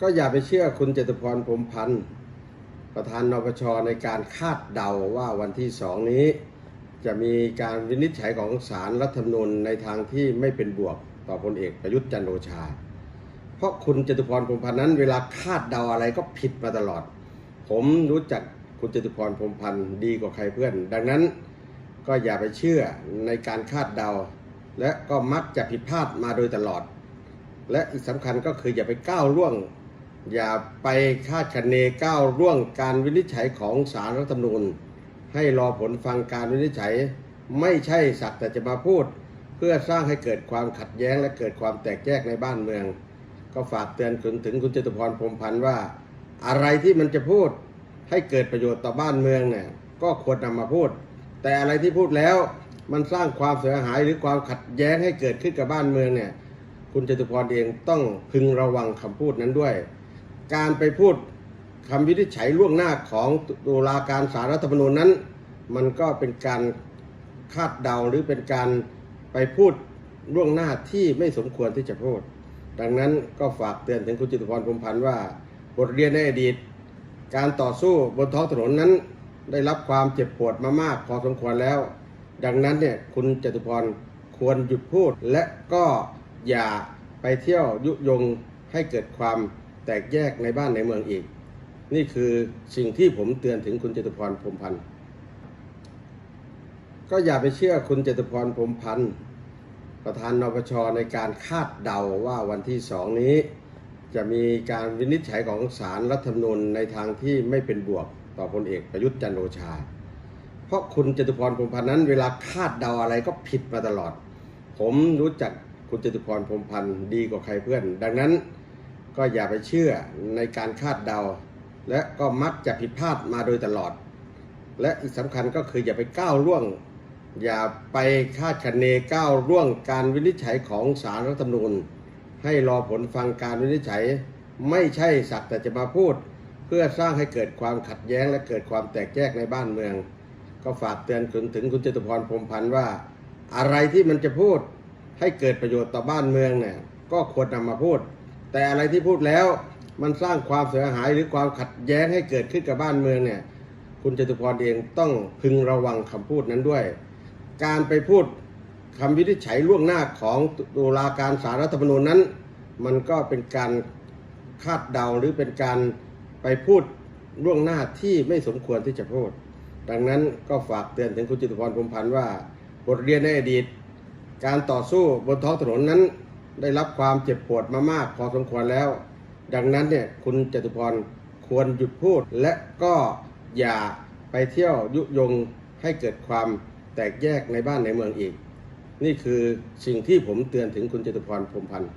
ก็อย่าไปเชื่อคุณจตุพรพรมพันธ์ประธานนปชในการคาดเดาว่าวันที่สองนี้ จะมีการวินิจฉัยของศาลรัฐธรรมนูญในทางที่ไม่เป็นบวกต่อพลเอกประยุทธ์จันทร์โอชา เพราะคุณจตุพรพรมพันธ์นั้น เวลาคาดเดาอะไรก็ผิดมาตลอด ผมรู้จักคุณจตุพรพรมพันธ์ดีกว่าใครเพื่อน ดังนั้นก็อย่าไปเชื่อในการคาดเดา และก็มักจะผิดพลาดมาโดยตลอด และอีกสำคัญก็คืออย่าไปก้าวล่วง อย่าไปคาดคะเนก้าวล่วงการวินิจฉัยของศาลรัฐธรรมนูญ ให้รอผลฟังการวินิจฉัย ไม่ใช่สักแต่จะมาพูด เพื่อสร้างให้เกิดความขัดแย้งและเกิดความแตกแยกในบ้านเมือง ก็ฝากเตือนคุณถึงคุณจตุพรพรมพันธ์ว่า อะไรที่มันจะพูดให้เกิดประโยชน์ต่อบ้านเมืองเนี่ยก็ควรนำมาพูด แต่อะไรที่พูดแล้วมันสร้างความเสียหายหรือความขัดแย้งให้เกิดขึ้นกับบ้านเมืองเนี่ยคุณจตุพรเองต้องพึงระวังคำพูดนั้นด้วย การไปพูดคำวินิจฉัยล่วงหน้าของตุลาการสารรัฐธรรมนูญนั้น มันก็เป็นการคาดเดาหรือเป็นการไปพูดล่วงหน้าที่ไม่สมควรที่จะพูด ดังนั้นก็ฝากเตือนถึงคุณจตุพรพรมพันธ์ว่า บทเรียนในอดีต การต่อสู้บนท้องถนนนั้น ได้รับความเจ็บปวดมามากพอสมควรแล้ว ดังนั้นเนี่ยคุณจตุพรควรหยุดพูดและก็อย่าไปเที่ยวยุยงให้เกิดความ แตกแยกในบ้านในเมืองอีก นี่คือสิ่งที่ผมเตือนถึงคุณจตุพรพรมพันธ์ก็อย่าไปเชื่อคุณจตุพรพรมพันธ์ประธานนปชในการคาดเดาว่าวันที่สองนี้ จะมีการวินิจฉัยของศาลรัฐธรรมนูญในทางที่ไม่เป็นบวกต่อพลเอกประยุทธ์จันทร์โอชา เพราะคุณจตุพรพรมพันธ์นั้น เวลาคาดเดาอะไรก็ผิดมาตลอด ผมรู้จักคุณจตุพรพรมพันธ์ดีกว่าใครเพื่อน ดังนั้น ก็อย่าไปเชื่อในการคาดเดา และก็มักจะผิดพลาดมาโดยตลอด และอีกสำคัญก็คืออย่าไปก้าวล่วง อย่าไปคาดคะเนก้าวล่วงการวินิจฉัยของศาลรัฐธรรมนูญ ให้รอผลฟังการวินิจฉัย ไม่ใช่สักแต่จะมาพูด เพื่อสร้างให้เกิดความขัดแย้งและเกิดความแตกแยกในบ้านเมือง ก็ฝากเตือนคุณถึงคุณจตุพรพรมพันธ์ว่า อะไรที่มันจะพูดให้เกิดประโยชน์ต่อบ้านเมืองเนี่ยก็ควรนำมาพูด แต่อะไรที่พูดแล้วมันสร้างความเสียหายหรือความขัดแย้งให้เกิดขึ้นกับบ้านเมืองเนี่ย คุณจตุพรเองต้องพึงระวังคำพูดนั้นด้วย การไปพูดคำวินิจฉัยล่วงหน้าของตุลาการสารรัฐธรรมนูญนั้น มันก็เป็นการคาดเดาหรือเป็นการไปพูดล่วงหน้าที่ไม่สมควรที่จะพูด ดังนั้นก็ฝากเตือนถึงคุณจิตุพรพรมพันธ์ว่า บทเรียนในอดีต การต่อสู้บนท้องถนนนั้น ได้รับความเจ็บปวดมามากพอสมควรแล้ว ดังนั้นเนี่ยคุณจตุพรควรหยุดพูด และก็อย่าไปเที่ยวยุยงให้เกิดความแตกแยกในบ้านในเมืองอีก นี่คือสิ่งที่ผมเตือนถึงคุณจตุพรพรมพันธ์